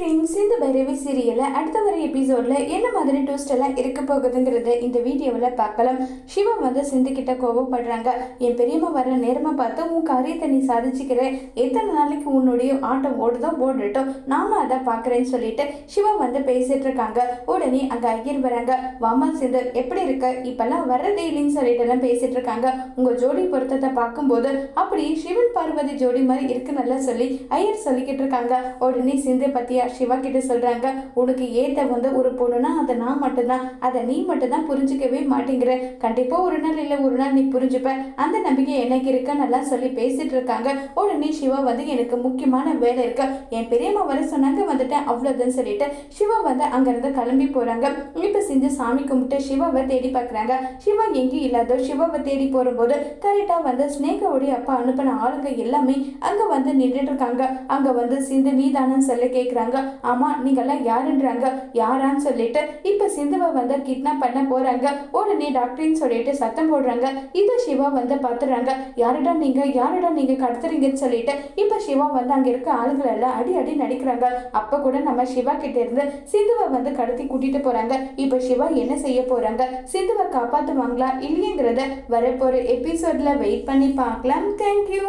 Friends இந்த பைரவி சீரியலில் அடுத்த வர எபிசோடில் என்ன மாதிரி ட்விஸ்ட் எல்லாம் இருக்க போகுதுங்கிறத இந்த வீடியோவில் பார்க்கலாம். சிவம் வந்து சிந்துக்கிட்ட கோபப்படுறாங்க என் பெரியம்மா வர நேரமாக பார்த்து உன் காரியத்தை நீ சாதிச்சுக்கிற. எத்தனை நாளைக்கு உன்னுடைய ஆட்டம் ஓடுதோ ஓடட்டும். நானும் அதை பார்க்குறேன்னு சொல்லிட்டு சிவம் வந்து பேசிட்டு இருக்காங்க. உடனே அங்கே ஐயர் வராங்க. வாமா சிந்து எப்படி இருக்க? இப்பெல்லாம் வர்றதே இல்லைன்னு சொல்லிட்டு எல்லாம் பேசிட்டு இருக்காங்க. உங்கள் ஜோடி பொருத்தத்தை பார்க்கும்போது அப்படி சிவன் பார்வதி ஜோடி மாதிரி இருக்குன்னு நல்லா சொல்லி ஐயர் சொல்லிக்கிட்டு இருக்காங்க. உடனே சிந்து பற்றியா சிவா கிட்ட சொல்றாங்க உனக்கு ஏத்த வந்து ஒரு பொண்ணுனா அதை நான் மட்டும்தான். அதை நீ மட்டும்தான் புரிஞ்சுக்கவே மாட்டேங்கிற. கண்டிப்பா ஒரு நாள் இல்ல ஒரு நாள் நீ புரிஞ்சுப்ப. அந்த நம்பிக்கை எனக்கு இருக்க நல்லா சொல்லி பேசிட்டு இருக்காங்க. உடனே சிவா வந்து எனக்கு முக்கியமான வேலை இருக்கு. என் பெரியம்மா வர சொன்னாங்க வந்துட்டேன். அவ்வளவுதான் சொல்லிட்டு சிவா வந்து அங்கிருந்து கிளம்பி போறாங்க. இப்ப செஞ்சு சாமி கும்பிட்டு சிவாவை தேடி பார்க்கறாங்க சிவா எங்கேயும் இல்லாதோ சிவாவை தேடி போகும்போது கரெக்டா வந்து ஸ்னேகாவுடைய அப்பா அனுப்பின ஆளுங்க எல்லாமே அங்க வந்து நின்றுட்டு இருக்காங்க. அங்க வந்து சிந்து நீதானு சொல்லி சொல்கிறாங்க ஆமா நீங்கெல்லாம் யாருன்றாங்க? யாரான்னு சொல்லிட்டு இப்போ சிந்துவை வந்து கிட்னாப் பண்ண போறாங்க. உடனே டாக்டரின்னு சொல்லிட்டு சத்தம் போடுறாங்க. இதை சிவா வந்து பார்த்துறாங்க யாருடா நீங்கள் யாருடா நீங்கள் கடத்துறீங்கன்னு சொல்லிட்டு இப்போ சிவா வந்து அங்கே இருக்க ஆளுங்களை எல்லாம் அடி அடி நடிக்கிறாங்க. அப்போ கூட நம்ம சிவா கிட்ட இருந்து சிந்துவை வந்து கடத்தி கூட்டிட்டு போகிறாங்க இப்போ சிவா என்ன செய்ய போகிறாங்க சிந்துவை காப்பாற்றுவாங்களா இல்லைங்கிறத வரப்போகிற எபிசோட்ல வெயிட் பண்ணி பார்க்கலாம். தேங்க்யூ